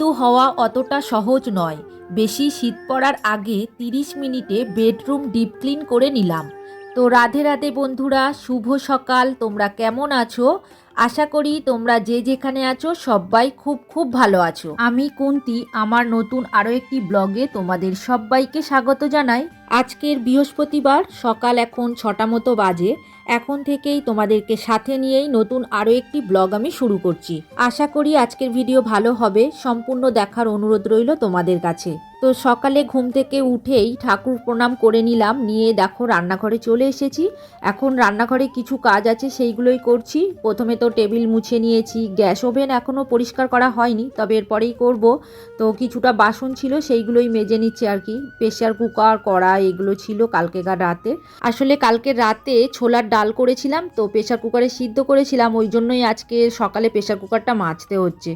গৃহবধূ হওয়া অতটা সহজ নয়। বেশি শীত পড়ার আগে তিরিশ মিনিটে বেডরুম ডিপ ক্লিন করে নিলাম। তো রাধে রাধে বন্ধুরা, শুভ সকাল। তোমরা কেমন আছো? আশা করি তোমরা যে যেখানে আছো সবাই খুব খুব ভালো আছো। আমি কুন্তি, আমার নতুন আরও একটি ব্লগে তোমাদের সবাইকে স্বাগত জানাই। আজকের বৃহস্পতিবার, সকাল এখন ছটা মতো বাজে। এখন থেকেই তোমাদেরকে সাথে নিয়েই নতুন আরও একটি ব্লগ আমি শুরু করছি। আশা করি আজকের ভিডিও ভালো হবে। সম্পূর্ণ দেখার অনুরোধ রইল তোমাদের কাছে। তো সকালে ঘুম থেকে উঠেই ঠাকুর প্রণাম করে নিলাম, নিয়ে দেখো রান্নাঘরে চলে এসেছি। এখন রান্নাঘরে কিছু কাজ আছে, সেইগুলোই করছি। প্রথমে তো টেবিল মুছে নিয়েছি, গ্যাস ওভেন এখনও পরিষ্কার করা হয়নি, তবে এরপরেই করব। তো কিছুটা বাসন ছিল, সেইগুলোই মেজে নিচ্ছে আর কি। প্রেশার কুকার কড়া এগুলো ছিল কালকেকার রাতে। আসলে কালকে রাতে ছোলার ডাল করেছিলাম, তো প্রেশার কুকারে সিদ্ধ করেছিলাম, ওই জন্যই আজকে সকালে প্রেশার কুকারটা মাজতে হচ্ছে।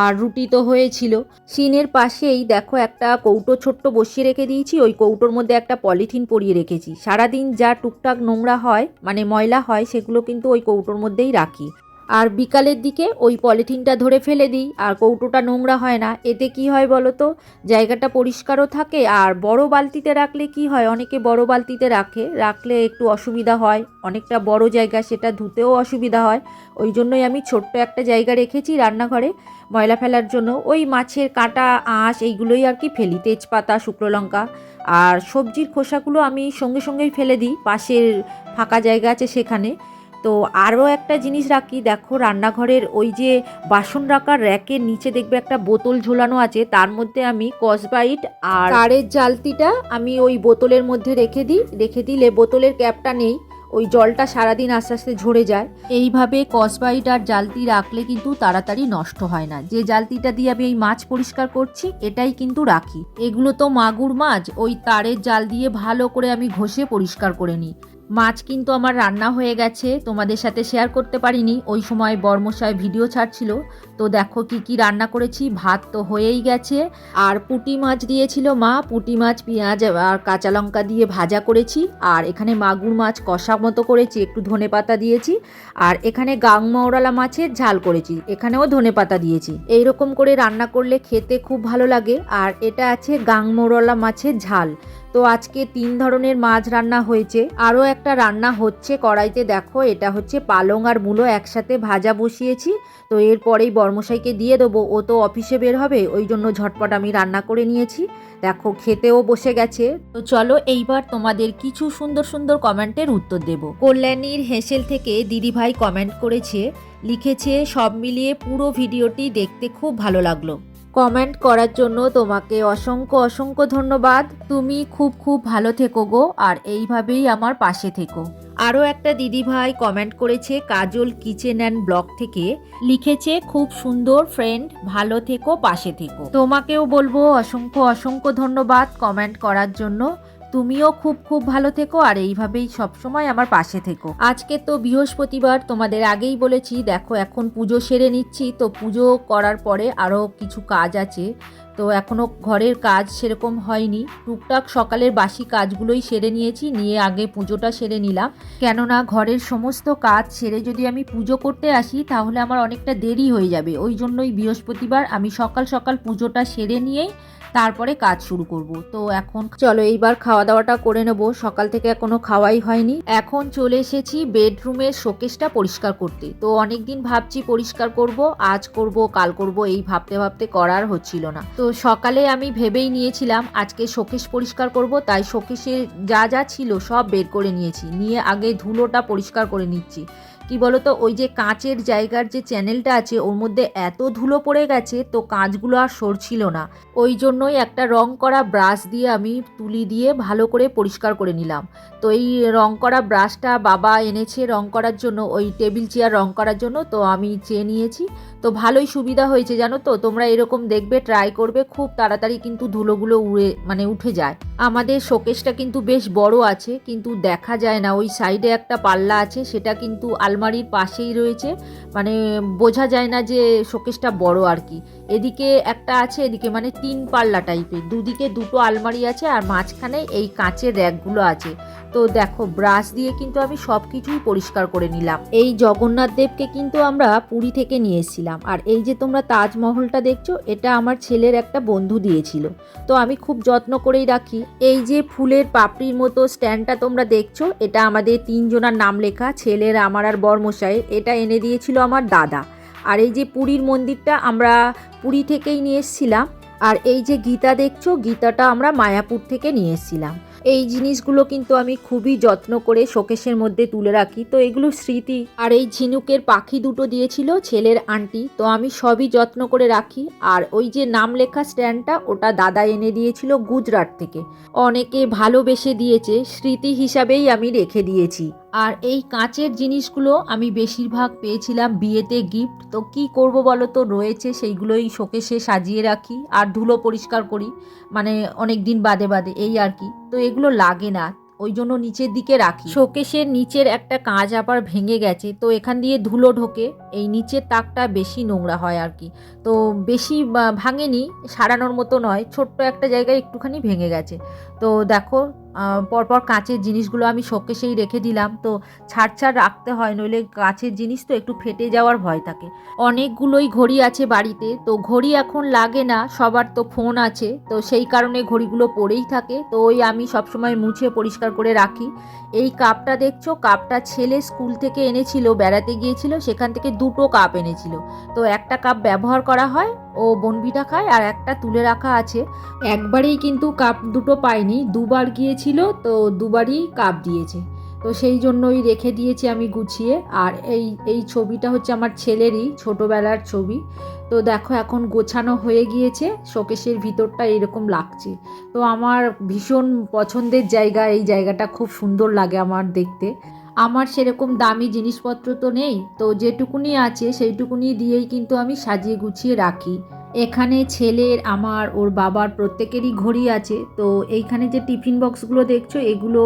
আর রুটি তো হয়েছিল। সিনের পাশেই দেখো একটা কৌটো ছোট্ট বসিয়ে রেখে দিয়েছি, ওই কৌটোর মধ্যে একটা পলিথিন পরিয়ে রেখেছি। সারাদিন যা টুকটাক নোংরা হয় মানে ময়লা হয়, সেগুলো কিন্তু ওই কৌটোর মধ্যেই রাখি। আর বিকালের দিকে ওই পলিথিনটা ধরে ফেলে দিই, আর কৌটোটা নোংরা হয় না। এতে কি হয় বলো তো? জায়গাটা পরিষ্কারও থাকে, আর বড় বালতিতে রাখলে কি হয়? অনেকে বড় বালতিতে রাখে, রাখলে একটু অসুবিধা হয়। অনেকটা বড় জায়গা, সেটা ধুতেও অসুবিধা হয়। ওই জন্যই আমি ছোট্ট একটা জায়গা রেখেছি রান্নাঘরে ময়লা ফেলার জন্য। ওই মাছের কাঁটা, আঁশ এইগুলোই আর কি ফেলি, তেজপাতা, শুকনো লঙ্কা। আর সবজির খোসাগুলো আমি সঙ্গে সঙ্গেই ফেলে দিই, পাশের ফাঁকা জায়গা আছে সেখানে। তো আরও একটা জিনিস রাখি দেখো রান্নাঘরের ওই যে বাসন রাখার র্যাকের নিচে দেখবে একটা বোতল ঝোলানো আছে তার মধ্যে আমি কসবাইট আর তারের জালতিটা আমি ওই বোতলের মধ্যে রেখে দিই রেখে দিলে বোতলের ক্যাপটা নেই ওই জলটা সারাদিন আস্তে আস্তে ঝরে যায়। এইভাবে কসবাইট আর জালতি রাখলে কিন্তু তাড়াতাড়ি নষ্ট হয় না। যে জালতিটা দিয়ে আমি এই মাছ পরিষ্কার করছি এটাই কিন্তু রাখি। এগুলো তো মাগুর মাছ ওই তারের জাল দিয়ে ভালো করে আমি ঘষে পরিষ্কার করে নিই। মাছ কিন্তু আমার রান্না হয়ে গেছে, তোমাদের সাথে শেয়ার করতে পারিনি। ওই সময় বর্মশায় ভিডিও ছাড়ছিল। তো দেখো কি কি রান্না করেছি, ভাত তো হয়েই গেছে। আর পুঁটি মাছ দিয়েছিল মা, পুঁটি মাছ, পেঁয়াজ আর কাঁচা লঙ্কা দিয়ে ভাজা করেছি। আর এখানে মাগুর মাছ কষা মতো করেছি, একটু ধনে পাতা দিয়েছি। আর এখানে গাংমৌরালা মাছের ঝাল করেছি, এখানেও ধনে পাতা দিয়েছি। এইরকম করে রান্না করলে খেতে খুব ভালো লাগে। আর এটা আছে গাংমৌরলা মাছের ঝাল। তো আজকে তিন ধরনের মাছ রান্না হয়েছে। আরও একটা রান্না হচ্ছে, কড়াইতে দেখো, এটা হচ্ছে পালং আর মূলো একসাথে ভাজা বসিয়েছি। তো এরপরেই বর্মশাইকে দিয়ে দেবো, ও তো অফিসে বের হবে, ওই জন্য ঝটপট আমি রান্না করে নিয়েছি। দেখো, খেতেও বসে গেছে। তো চলো, এইবার তোমাদের কিছু সুন্দর সুন্দর কমেন্টের উত্তর দেব। কল্যাণীর হেসেল থেকে দিদিভাই কমেন্ট করেছে, লিখেছে, সব মিলিয়ে পুরো ভিডিওটি দেখতে খুব ভালো লাগল। কমেন্ট করার জন্য তোমাকে অসংখ্য অসংখ্য ধন্যবাদ। তুমি খুব খুব ভালো থেকো গো, আর এইভাবেই আমার পাশে থেকো। আরও একটা দিদি ভাই কমেন্ট করেছে কাজল কিচেন অ্যান্ড ব্লগ থেকে। লিখেছে, খুব সুন্দর ফ্রেন্ড ভালো থেকো, পাশে থেকো। তোমাকেও বলব অসংখ্য অসংখ্য ধন্যবাদ কমেন্ট করার জন্য। তুমিও খুব খুব ভালো থেকো আর এইভাবেই সবসময় আমার পাশে থেকো। আজকে তো বৃহস্পতিবার, তোমাদের আগেই বলেছি, দেখো এখন পুজো সেরে নিচ্ছি, তো পুজো করার পরে আরও কিছু কাজ আছে। তো এখনও ঘরের কাজ সেরকম হয়নি। টুকটাক সকালের বাসি কাজগুলোই সেরে নিয়েছি, নিয়ে আগে পুজোটা সেরে নিলাম। কেননা ঘরের সমস্ত কাজ সেরে যদি আমি পুজো করতে আসি, তাহলে আমার অনেকটা দেরি হয়ে যাবে। ওই জন্যই বৃহস্পতিবার আমি সকাল সকাল পুজোটা সেরে নিয়েই তারপরে কাজ শুরু করব। তো এখন চলো এইবার খাওয়া দাওয়াটা করে নেব। সকাল থেকে এখনও খাওয়াই হয়নি। এখন চলে এসেছি বেডরুমের শোকেসটা পরিষ্কার করতে। তো অনেক দিন ভাবছি পরিষ্কার করব, আজ করব, কাল করব, এই ভাবতে ভাবতে করার হচ্ছিল না। তো সকালে আমি ভেবেই নিয়েছিলাম, আজকে শোকেস পরিষ্কার করব, তাই শোকেসে যা যা ছিল সব বের করে নিয়েছি। নিয়ে আগে ধুলোটা পরিষ্কার করে নিচ্ছি। কি বলতো, ওই যে কাঁচের জায়গার যে চ্যানেলটা আছে, ওর মধ্যে এত ধুলো পড়ে গেছে, তো কাঁচগুলো আর সরছিল না। ওই জন্যই একটা রং করা ব্রাশ দিয়ে আমি তুলি দিয়ে ভালো করে পরিষ্কার করে নিলাম। তো এই রং করা ব্রাশটা বাবা এনেছে রং করার জন্য, ওই টেবিল চেয়ার রং করার জন্য, তো আমি চেয়ে নিয়েছি। তো ভালোই সুবিধা হয়েছে, জানো তো? তোমরা এরকম দেখবে ট্রাই করবে, খুব তাড়াতাড়ি কিন্তু ধুলোগুলো উড়ে মানে উঠে যায়। আমাদের শোকেসটা কিন্তু বেশ বড় আছে, কিন্তু দেখা যায় না। ওই সাইডে একটা পাল্লা আছে, সেটা কিন্তু আলমারির পাশেই রয়েছে। মানে বোঝা যায় না যে শোকেসটা বড় আর কি। এদিকে একটা আছে, এদিকে মানে তিন পাল্লা টাইপের দুদিকে দুটো আলমারি আছে আর মাঝখানে এই কাঁচের র্যাকগুলো আছে। তো দেখো, ব্রাশ দিয়ে কিন্তু আমি সব কিছুই পরিষ্কার করে নিলাম। এই জগন্নাথ দেবকে কিন্তু আমরা পুরী থেকে নিয়ে এসেছিলাম। আর এই যে তোমরা তাজমহলটা দেখছ, এটা আমার ছেলের একটা বন্ধু দিয়েছিল। তো আমি খুব যত্ন করেই রাখি। এই যে ফুলের পাপড়ির মতো স্ট্যান্ডটা তোমরা দেখছ, এটা আমাদের তিনজনার নাম লেখা, ছেলের, আমার আর বর্মশাইয়ের। এটা এনে দিয়েছিল আমার দাদা। আর এই যে পুরীর মন্দিরটা আমরা পুরী থেকেই নিয়ে এসেছিলাম। আর এই যে গীতা দেখছ, গীতাটা আমরা মায়াপুর থেকে নিয়ে এসেছিলাম। এই জিনিসগুলো কিন্তু আমি খুবই যত্ন করে শোকেশের মধ্যে তুলে রাখি। তো এগুলো স্মৃতি। আর এই ঝিনুকের পাখি দুটো দিয়েছিল ছেলের আন্টি। তো আমি সবই যত্ন করে রাখি। আর ওই যে নাম লেখা স্ট্যান্ডটা, ওটা দাদা এনে দিয়েছিল গুজরাট থেকে। অনেকে ভালোবেসে দিয়েছে। স্মৃতি হিসাবেই আমি রেখে দিয়েছি। আর এই কাঁচের জিনিসগুলো আমি বেশিরভাগ পেয়েছিলাম বিয়েতে গিফট তো কি করব বলো তো? রয়েছে সেইগুলোই শোকেশে সাজিয়ে রাখি আর ধুলো পরিষ্কার করি মানে অনেক দিন বাদে বাদে, এই আর কি। তো এগুলো লাগে না, ওই জন্য নিচের দিকে রাখি। শোকেশের নিচের একটা কাঁচ আবার ভেঙে গেছে, তো এখান দিয়ে ধুলো ঢোকে, এই নিচের তাকটা বেশি নোংরা হয় আর কি। তো বেশি ভাঙেনি, সারানোর মতো নয়, ছোট্ট একটা জায়গায় একটুখানি ভেঙে গেছে। তো দেখো পরপর কাঁচের জিনিসগুলো আমি শোকেশেই রেখে দিলাম। তো ছাড় ছাড় রাখতে হয়, নইলে কাঁচের জিনিস তো একটু ফেটে যাওয়ার ভয় থাকে। অনেকগুলোই ঘড়ি আছে বাড়িতে, তো ঘড়ি এখন লাগে না, সবার তো ফোন আছে, তো সেই কারণে ঘড়িগুলো পড়েই থাকে। তো ওই আমি সবসময় মুছে পরিষ্কার করে রাখি। এই কাপটা দেখছ? কাপটা ছেলে স্কুল থেকে এনেছিল, বেড়াতে গিয়েছিল, সেখান থেকে দুটো কাপ এনেছিল। তো একটা কাপ ব্যবহার করা হয় ও বনবিটা খায় আর একটা তুলে রাখা আছে। একবারেই কিন্তু কাপ দুটো পাইনি দুবার গিয়েছিল তো দুবারই কাপ দিয়েছে। তো সেই জন্যই রেখে দিয়েছি আমি গুছিয়ে। আর এই এই ছবিটা হচ্ছে আমার ছেলেরই, ছোটোবেলার ছবি। তো দেখো এখন গোছানো হয়ে গিয়েছে, শোকেশের ভিতরটা এরকম লাগছে। তো আমার ভীষণ পছন্দের জায়গা, এই জায়গাটা খুব সুন্দর লাগে আমার দেখতে। আমার সেরকম দামি জিনিসপত্র তো নেই, তো যেটুকুনি আছে সেইটুকুনি দিয়েই কিন্তু আমি সাজিয়ে গুছিয়ে রাখি। এখানে ছেলের, আমার, ওর বাবার প্রত্যেকেরই ঘড়ি আছে, তো এইখানে যে টিফিন বক্সগুলো দেখছ, এগুলো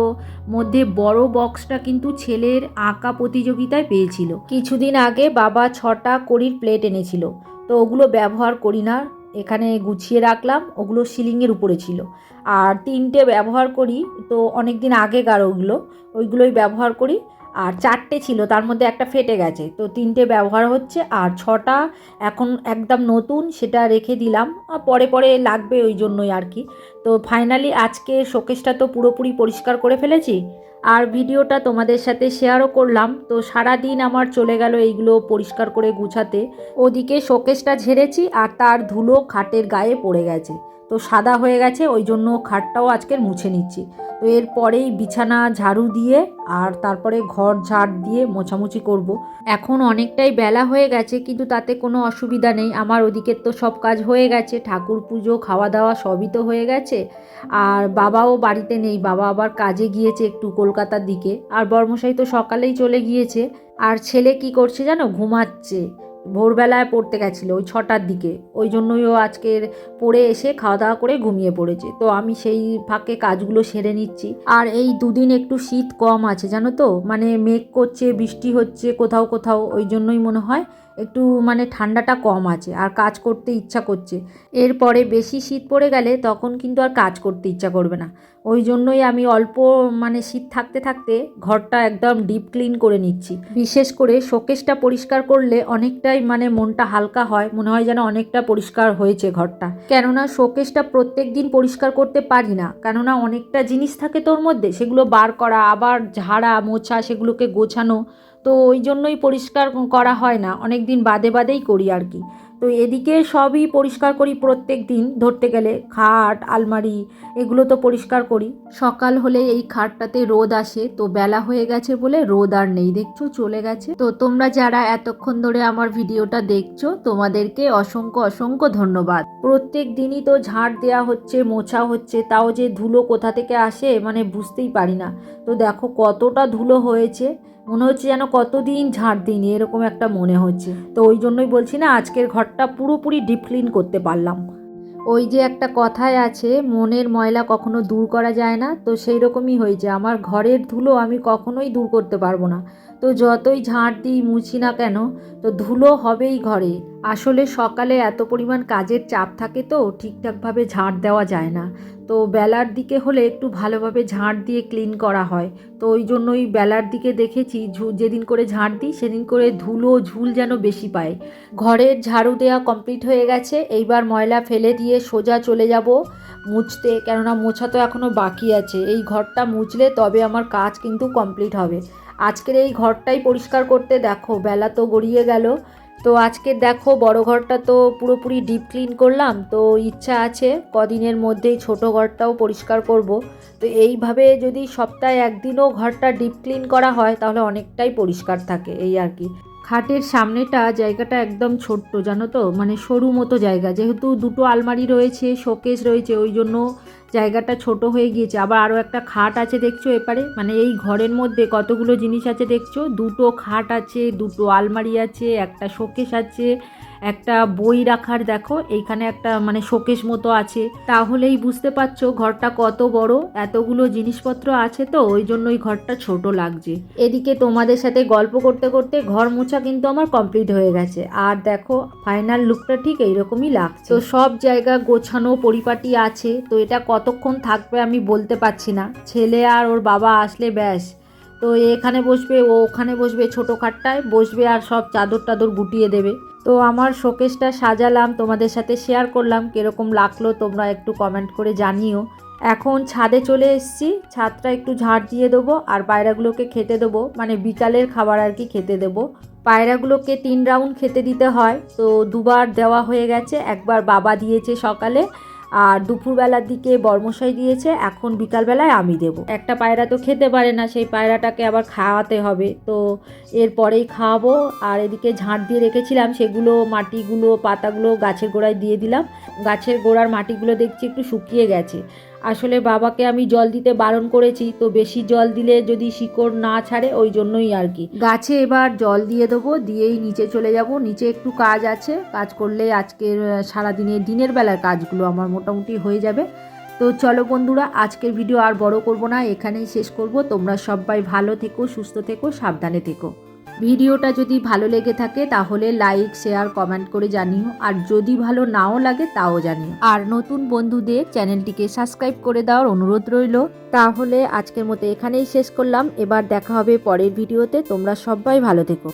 মধ্যে বড় বক্সটা কিন্তু ছেলের আঁকা প্রতিযোগিতায় পেয়েছিল। কিছুদিন আগে বাবা ছটা কড়ির প্লেট এনেছিল, তো ওগুলো ব্যবহার করি না, এখানে গুছিয়ে রাখলাম, ওগুলো সিলিংয়ের উপরে ছিল। আর তিনটে ব্যবহার করি, তো অনেক দিন আগেকার ওগুলো, ওইগুলোই ব্যবহার করি। আর চারটে ছিল, তার মধ্যে একটা ফেটে গেছে, তো তিনটে ব্যবহার হচ্ছে। আর ছটা এখন একদম নতুন, সেটা রেখে দিলাম। পরে পরে লাগবে ওই জন্যই আর কি। তো ফাইনালি আজকে শোকেসটা তো পুরোপুরি পরিষ্কার করে ফেলেছি। আর ভিডিওটা তোমাদের সাথে শেয়ারও করলাম। তো সারা দিন আমার চলে গেল এইগুলো পরিষ্কার করে গুছাতে। ওদিকে শোকেসটা ঝেড়েছি, আর তার ধুলো খাটের গায়ে পড়ে গেছে। তো সাদা হয়ে গেছে, ওই জন্য খাটটাও আজকের মুছে নিচ্ছি। তো এরপরেই বিছানা, ঝাড়ু দিয়ে আর তারপরে ঘর ঝাড় দিয়ে মোছামুছি করব। এখন অনেকটাই বেলা হয়ে গেছে, কিন্তু তাতে কোনো অসুবিধা নেই। আমার ওদিকের তো সব কাজ হয়ে গেছে, ঠাকুর পুজো, খাওয়া দাওয়া সবই তো হয়ে গেছে। আর বাবাও বাড়িতে নেই, বাবা আবার কাজে গিয়েছে একটু কলকাতার দিকে। আর বর্মশাই তো সকালেই চলে গিয়েছে। আর ছেলে কি করছে জানো? ঘুমাচ্ছে। ভোরবেলায় পড়তে গেছিল ওই ছটার দিকে। ওই জন্যই ও আজকের পড়ে এসে খাওয়া দাওয়া করে ঘুমিয়ে পড়েছে। তো আমি সেই ফাঁকে কাজগুলো সেরে নিচ্ছি। আর এই দুদিন একটু শীত কম আছে, জানো তো? মানে মেঘ করছে, বৃষ্টি হচ্ছে, কোথাও কোথাও, ওই জন্যই মনে হয় একটু মানে ঠান্ডাটা কম আছে। আর কাজ করতে ইচ্ছা করছে। এরপরে বেশি শীত পড়ে গেলে তখন কিন্তু আর কাজ করতে ইচ্ছা করবে না। ওই জন্যই আমি অল্প মানে শীত থাকতে থাকতে ঘরটা একদম ডিপ ক্লিন করে নিচ্ছি। বিশেষ করে শোকেসটা পরিষ্কার করলে অনেকটাই মানে মনটা হালকা হয়, মনে হয় যেন অনেকটা পরিষ্কার হয়েছে ঘরটা। কেননা শোকেসটা প্রত্যেক দিন পরিষ্কার করতে পারি না, কেননা অনেকটা জিনিস থাকে তোর মধ্যে, সেগুলো বার করা, আবার ঝাড়া, মোছা, সেগুলোকে গোছানো, তো ওই জন্যই পরিষ্কার করা হয় না অনেক দিন বাদে বাদেই করি আর কি। তো এদিকে সবই পরিষ্কার করি প্রত্যেক দিন। ধরতে গেলে খাট, আলমারি, এগুলো তো পরিষ্কার করি। সকাল হলে এই খাটটাতে রোদ আসে, তো বেলা হয়ে গেছে বলে রোদ আর নেই, দেখছ? চলে গেছে। তো তোমরা যারা এতক্ষণ ধরে আমার ভিডিওটা দেখছ, তোমাদেরকে অসংখ্য অসংখ্য ধন্যবাদ। প্রত্যেক দিনই তো ঝাড় দেওয়া হচ্ছে, মোছা হচ্ছে, তাও যে ধুলো কোথা থেকে আসে মানে বুঝতেই পারি না। তো দেখো কতটা ধুলো হয়েছে। মনে হচ্ছে যেন কতদিন ঝাঁট দিইনি, এরকম একটা মনে হচ্ছে। তো ওই জন্যই বলছি না, আজকের ঘরটা পুরোপুরি ডিপ ক্লিন করতে পারলাম। ওই যে একটা কথায় আছে, মনের ময়লা কখনো দূর করা যায় না, তো সেই রকমই হয়েছে। আমার ঘরের ধুলো আমি কখনোই দূর করতে পারব না। তো যতই ঝাঁট দিই মুছি না কেন, তো ধুলো হবেই ঘরে। আসলে সকালে এত পরিমাণ কাজের চাপ থাকে তো, ঠিকঠাকভাবে ঝাঁট দেওয়া যায় না। তো বেলার দিকে হলে একটু ভালোভাবে ঝাঁট দিয়ে ক্লিন করা হয়। তো ওই জন্যই বেলার দিকে দেখেছি যেদিন করে ঝাঁট দিই, সেদিন করে ধুলো ঝুল যেন বেশি পায়। ঘরের ঝাড়ু দেওয়া কমপ্লিট হয়ে গেছে, এইবার ময়লা ফেলে দিয়ে সোজা চলে যাব মুছতে, কেননা মোছা তো এখনও বাকি আছে। এই ঘরটা মুছলে তবে আমার কাজ কিন্তু কমপ্লিট হবে। আজকের এই ঘরটাই পরিষ্কার করতে দেখো, বেলা তো গড়িয়ে গেল। তো আজকে দেখো, বড় ঘরটা তো পুরোপুরি ডিপ ক্লিন করলাম। তো ইচ্ছা আছে কদিনের মধ্যেই ছোট ঘরটাও পরিষ্কার করব। তো এইভাবে যদি সপ্তাহে একদিনও ঘরটা ডিপ ক্লিন করা হয়, তাহলে অনেকটাই পরিষ্কার থাকে, এই আর কি। খাটের সামনেটা জায়গাটা একদম ছোট্ট, জানো তো? মানে সরু মতো জায়গা। যেহেতু দুটো আলমারি রয়েছে, শোকেস রয়েছে, ওই জন্য জায়গাটা ছোট হয়ে গিয়েছে। আবার আরও একটা খাট আছে দেখছ এপারে? মানে এই ঘরের মধ্যে কতগুলো জিনিস আছে দেখছ? দুটো খাট আছে, দুটো আলমারি আছে, একটা শোকেস আছে একটা বই রাখার, দেখো, এইখানে একটা মানে শোকেস মতো আছে। তাহলেই বুঝতে পারছ ঘরটা কত বড়, এতগুলো জিনিসপত্র আছে তো, ওই জন্য ওই ঘরটা ছোট লাগছে। এদিকে তোমাদের সাথে গল্প করতে করতে ঘর মোছা কিন্তু আমার কমপ্লিট হয়ে গেছে। আর দেখো ফাইনাল লুকটা ঠিক এইরকমই লাগছে। তো সব জায়গা গোছানো, পরিপাটি আছে, তো এটা কতক্ষণ থাকবে আমি বলতে পারছি না। ছেলে আর ওর বাবা আসলে ব্যাস। তো এখানে বসবে, ও ওখানে বসবে ছোটো খাটটায় বসবে আর সব চাদর টাদর গুটিয়ে দেবে। তো আমার শোকেসটা সাজালাম, তোমাদের সাথে শেয়ার করলাম, কীরকম লাগল তোমরা একটু কমেন্ট করে জানিও। এখন ছাদে চলে এসছি, ছাদটা একটু ঝাড় দিয়ে দেবো, আর পায়রাগুলোকে খেতে দেবো মানে বিকালের খাবার আর কি খেতে দেবো। পায়রাগুলোকে তিন রাউন্ড খেতে দিতে হয়, তো দুবার দেওয়া হয়ে গেছে, একবার বাবা দিয়েছে সকালে আর দুপুরবেলার দিকে বর্মশাই দিয়েছে, এখন বিকালবেলায় আমি দেব। একটা পায়রা তো খেতে পারে না, সেই পায়রাটাকে আবার খাওয়াতে হবে। তো এরপরেই খাওয়াবো, আর এদিকে ঝাঁট দিয়ে রেখেছিলাম, সেগুলো, মাটিগুলো, পাতাগুলো গাছের গোড়ায় দিয়ে দিলাম। গাছের গোড়ার মাটিগুলো দেখছি একটু শুকিয়ে গেছে। আসলে বাবাকে আমি জল দিতে বারণ করেছি, তো বেশি জল দিলে যদি শিকড় না ছাড়ে, ওই জন্যই আর কি। গাছে এবার জল দিয়ে দেবো, দিয়েই নিচে চলে যাব। নিচে একটু কাজ আছে, কাজ করলে আজকের সারাদিনের, দিনের বেলার কাজগুলো আমার মোটামুটি হয়ে যাবে। তো চলো বন্ধুরা, আজকের ভিডিও আর বড় করব না, এখানেই শেষ করব। তোমরা সবাই ভালো থেকো, সুস্থ থেকো, সাবধানে থেকো। ভিডিওটা যদি ভালো লেগে থাকে তাহলে লাইক, শেয়ার, কমেন্ট করে জানিও। আর যদি ভালো নাও লাগে তাও জানিও। আর নতুন বন্ধুদের চ্যানেলটিকে সাবস্ক্রাইব করে দেওয়ার অনুরোধ রইল। তাহলে আজকের মতো এখানেই শেষ করলাম। এবার দেখা হবে পরের ভিডিওতে। তোমরা সবাই ভালো থেকো।